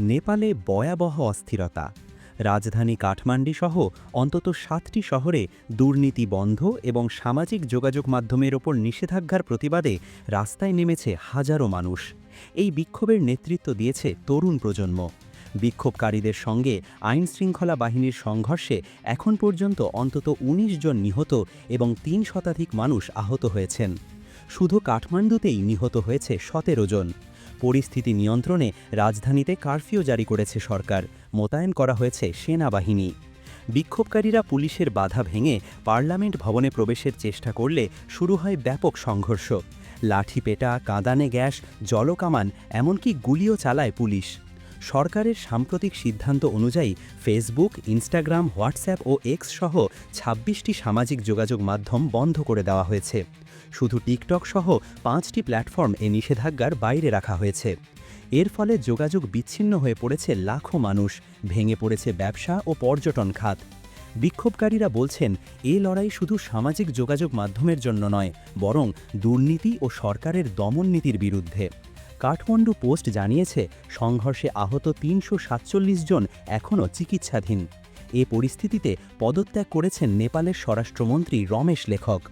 নেপালে ভয়াবহ অস্থিরতা। রাজধানী কাঠমান্ডি সহ অন্তত সাতটি শহরে দুর্নীতি বন্ধ এবং সামাজিক যোগাযোগ মাধ্যমের ওপর নিষেধাজ্ঞার প্রতিবাদে রাস্তায় নেমেছে হাজারো মানুষ। এই বিক্ষোভের নেতৃত্ব দিয়েছে তরুণ প্রজন্ম। বিক্ষোভকারীদের সঙ্গে আইন শৃঙ্খলা বাহিনীর সংঘর্ষে এখন পর্যন্ত অন্তত ১৯ জন নিহত এবং তিন শতাধিক মানুষ আহত হয়েছেন। শুধু কাঠমান্ডুতেই নিহত হয়েছে সতেরো জন। পরিস্থিতি নিয়ন্ত্রণে রাজধানীতে কারফিউ জারি করেছে সরকার। মোতায়েন করা হয়েছে সেনাবাহিনী। বিক্ষোভকারীরা পুলিশের বাধা ভেঙে পার্লামেন্ট ভবনে প্রবেশের চেষ্টা করলে শুরু হয় ব্যাপক সংঘর্ষ। লাঠি পেটা কাঁদানে গ্যাস, জলকামান, এমনকি গুলিও চালায় পুলিশ। সরকারের সাম্প্রতিক সিদ্ধান্ত অনুযায়ী ফেসবুক ইনস্টাগ্রাম হোয়াটসঅ্যাপ ও এক্স সহ ছাব্বিশটি সামাজিক যোগাযোগ মাধ্যম বন্ধ করে দেওয়া হয়েছে। শুধু টিকটক সহ পাঁচটি প্ল্যাটফর্ম এ নিষেধাজ্ঞার বাইরে রাখা হয়েছে। এর ফলে যোগাযোগ বিচ্ছিন্ন হয়ে পড়েছে লাখো মানুষ, ভেঙে পড়েছে ব্যবসা ও পর্যটন খাত। বিক্ষোভকারীরা বলছেন, এ লড়াই শুধু সামাজিক যোগাযোগ মাধ্যমের জন্য নয়, বরং দুর্নীতি ও সরকারের দমননীতির বিরুদ্ধে। কাঠমান্ডু পোস্ট জানিয়েছে, সংঘর্ষে আহত তিনশো সাতচল্লিশ জন এখনও চিকিৎসাধীন। এ পরিস্থিতিতে পদত্যাগ করেছেন নেপালের স্বরাষ্ট্রমন্ত্রী রমেশ লেখক।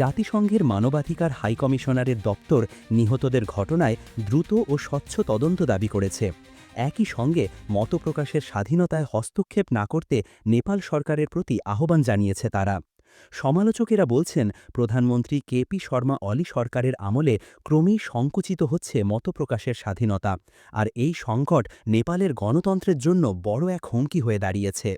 জাতিসংঘের মানবাধিকার হাইকমিশনারের দপ্তর নিহতদের ঘটনায় দ্রুত ও স্বচ্ছ তদন্ত দাবি করেছে। একই সঙ্গে মতপ্রকাশের স্বাধীনতায় হস্তক্ষেপ না করতে নেপাল সরকারের প্রতি আহ্বান জানিয়েছে তারা। সমালোচকেরা বলছেন, প্রধানমন্ত্রী কেপি শর্মা অলি সরকারের আমলে ক্রমেই সংকুচিত হচ্ছে মতপ্রকাশের স্বাধীনতা। আর এই সংকট নেপালের গণতন্ত্রের জন্য বড় এক হুমকি হয়ে দাঁড়িয়েছে।